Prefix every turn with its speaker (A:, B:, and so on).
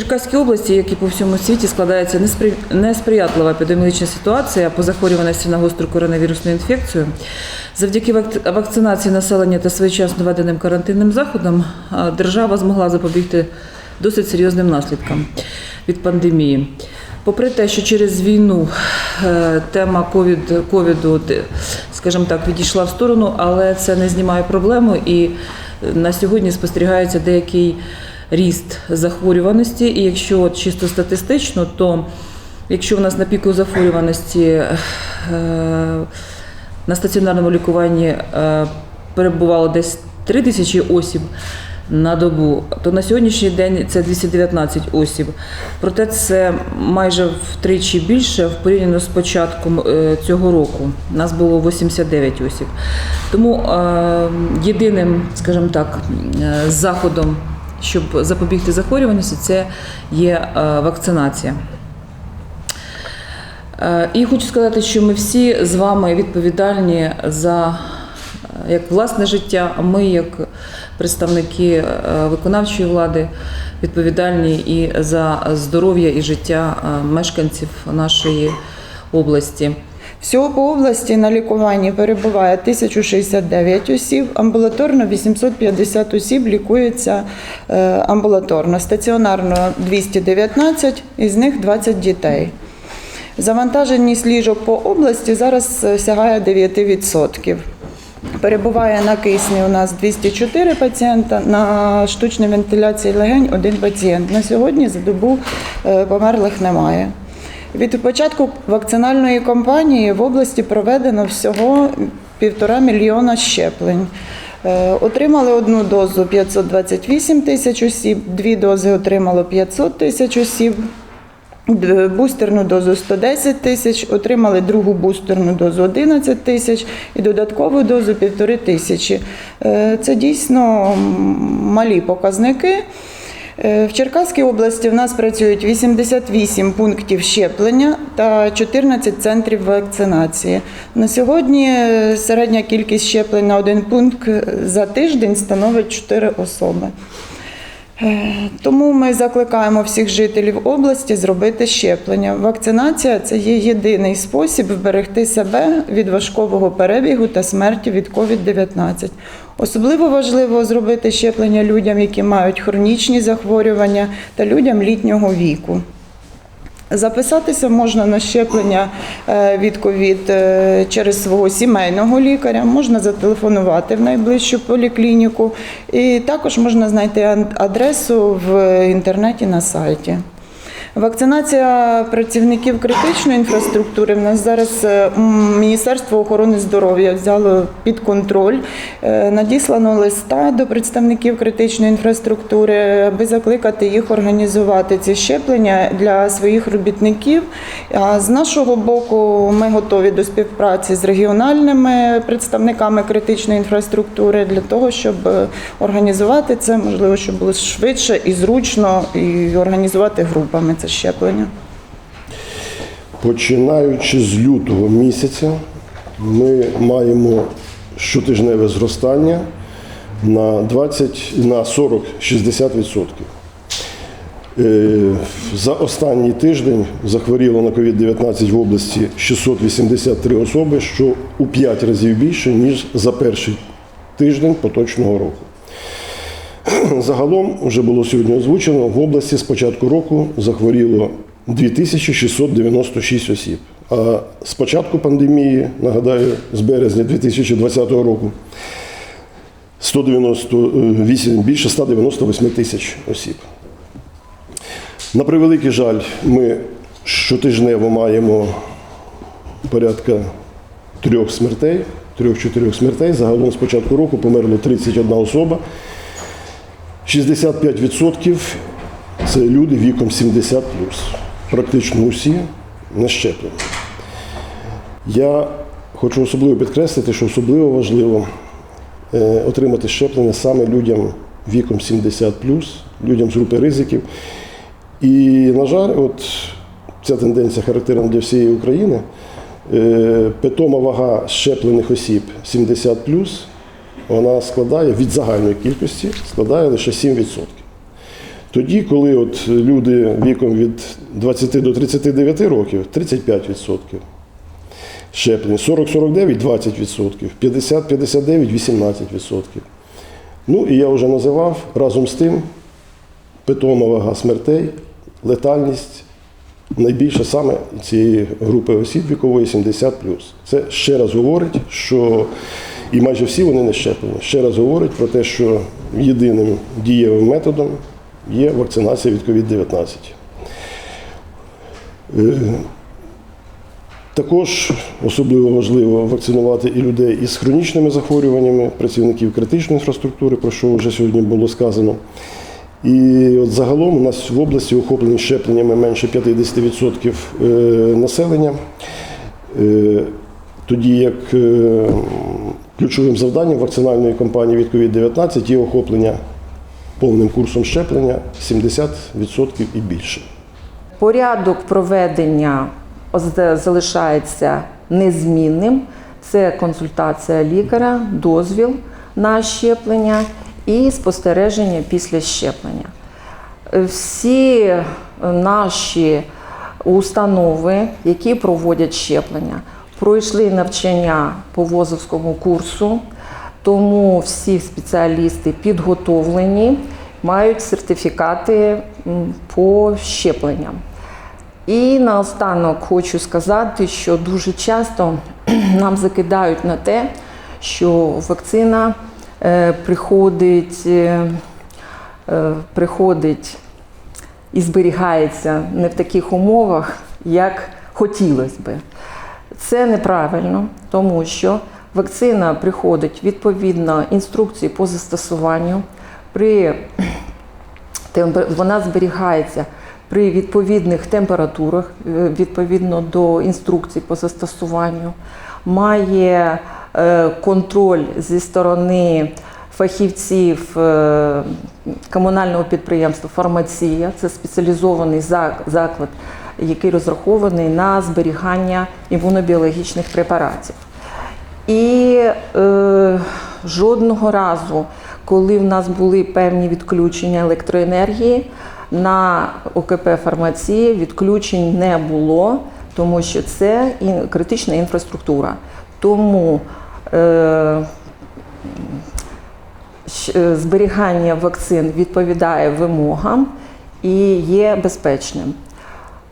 A: Черкаській області, як і по всьому світі, складається неспри- несприятлива епідеміологічна ситуація по захворюваності на гостру коронавірусну інфекцію. Завдяки вакцинації населення та своєчасно введеним карантинним заходам держава змогла запобігти досить серйозним наслідкам від пандемії. Попри те, що через війну е, тема ковід, ковіду, скажімо так, відійшла в сторону, але це не знімає проблему і е, на сьогодні спостерігається деякий ріст захворюваності. І якщо от чисто статистично, то якщо в нас на піку захворюваності е, на стаціонарному лікуванні е, перебувало десь 3 тисячі осіб на добу, то на сьогоднішній день це 219 осіб. Проте це майже втричі більше в порівняно з початком е, цього року. Нас було 89 осіб. Тому єдиним, скажімо так, заходом, щоб запобігти захворюваності, це є е, вакцинація. Е, І хочу сказати, що ми всі з вами відповідальні за е, як власне життя, а ми, як представники виконавчої влади, відповідальні і за здоров'я і життя мешканців нашої області.
B: Всього по області на лікуванні перебуває 1069 осіб, амбулаторно 850 осіб лікуються е, амбулаторно, стаціонарно 219, із них 20 дітей. Завантаженість ліжок по області зараз е, сягає 9%. Перебуває на кисні у нас 204 пацієнта, на штучній вентиляції легень один пацієнт. На сьогодні за добу е, померлих немає. Від початку вакцинальної кампанії в області проведено всього півтора мільйона щеплень. Е, Отримали одну дозу 528 тисяч осіб, дві дози отримало 500 тисяч осіб. Бустерну дозу 110 тисяч, отримали другу бустерну дозу 11 тисяч і додаткову дозу 1,5 тисячі. Е, Це дійсно малі показники. Е, В Черкаській області в нас працюють 88 пунктів щеплення та 14 центрів вакцинації. На сьогодні е, середня кількість щеплень на один пункт е, за тиждень становить 4 особи. Тому ми закликаємо всіх жителів області зробити щеплення. Вакцинація це є єдиний спосіб вберегти себе від важкового перебігу та смерті від COVID-19. Особливо важливо зробити щеплення людям, які мають хронічні захворювання, та людям літнього віку. Записатися можна на щеплення е, від ковід е, через свого сімейного лікаря, можна зателефонувати в найближчу поліклініку, і також можна знайти адресу в інтернеті на сайті. Вакцинація працівників критичної інфраструктури в нас зараз е, Міністерство охорони здоров'я взяло під контроль. Е, Надіслано листа до представників критичної інфраструктури, аби закликати їх організувати ці щеплення для своїх робітників. А з нашого боку ми готові до співпраці з регіональними представниками критичної інфраструктури для того, щоб е, організувати це, можливо, щоб було швидше і зручно, і організувати групами це щеплення.
C: Починаючи з лютого місяця, ми маємо щотижневе зростання на 20, на 40-60%. Е, За останній тиждень захворіло на COVID-19 в області 683 особи, що у 5 разів більше, ніж за перший тиждень поточного року. Загалом, вже було сьогодні озвучено, в області з початку року захворіло 2696 осіб. А з початку пандемії, нагадаю, з березня 2020 року 198, більше 198 тисяч осіб. На превеликий жаль, ми щотижнево маємо порядка трьох смертей, трьох-чотирьох смертей. Загалом з початку року померло 31 особа. 65% це люди віком 70 Практично усі не щеплені. Я хочу особливо підкреслити, що особливо важливо е, отримати щеплення саме людям віком 70 людям з групи ризиків. І, на жаль, от ця тенденція характерна для всієї України. Е, Питома вага щеплених осіб 70 вона складає від загальної кількості складає лише 7%. Тоді, коли от люди віком від 20 до 39 років 35% щеплень, 40-49 20%, 50-59 18%. Ну і я вже називав разом з тим питома вага смертей, летальність найбільша саме цієї групи осіб вікової 70 Це ще раз говорить, що і майже всі вони не щеплені. Ще раз говорить про те, що єдиним дієвим методом є вакцинація від COVID-19. Е, Також особливо важливо вакцинувати і людей із хронічними захворюваннями, працівників критичної інфраструктури, про що вже сьогодні було сказано. І от загалом у нас в області охоплені щепленнями менше 50% е, населення. Тоді як е, ключовим завданням вакцинальної кампанії від COVID-19 є охоплення повним курсом щеплення 70% і більше.
D: Порядок проведення залишається незмінним. Це консультація лікаря, дозвіл на щеплення і спостереження після щеплення. Всі наші установи, які проводять щеплення, пройшли навчання по ВОЗовському курсу, тому всі спеціалісти підготовлені, мають сертифікати по щепленням. І наостанок хочу сказати, що дуже часто нам закидають на те, що вакцина е, приходить, е, е, приходить і зберігається не в таких умовах, як хотілося би. Це неправильно, тому що вакцина приходить відповідно інструкції по застосуванню. При вона зберігається при відповідних температурах, е, відповідно до інструкцій по застосуванню, має е, контроль зі сторони фахівців е, комунального підприємства Фармація. Це спеціалізований заклад, який розрахований на зберігання імунобіологічних препаратів. І е, жодного разу, коли в нас були певні відключення електроенергії, на ОКП фармації відключень не було, тому що це критична інфраструктура. Тому е, е, зберігання вакцин відповідає вимогам і є безпечним.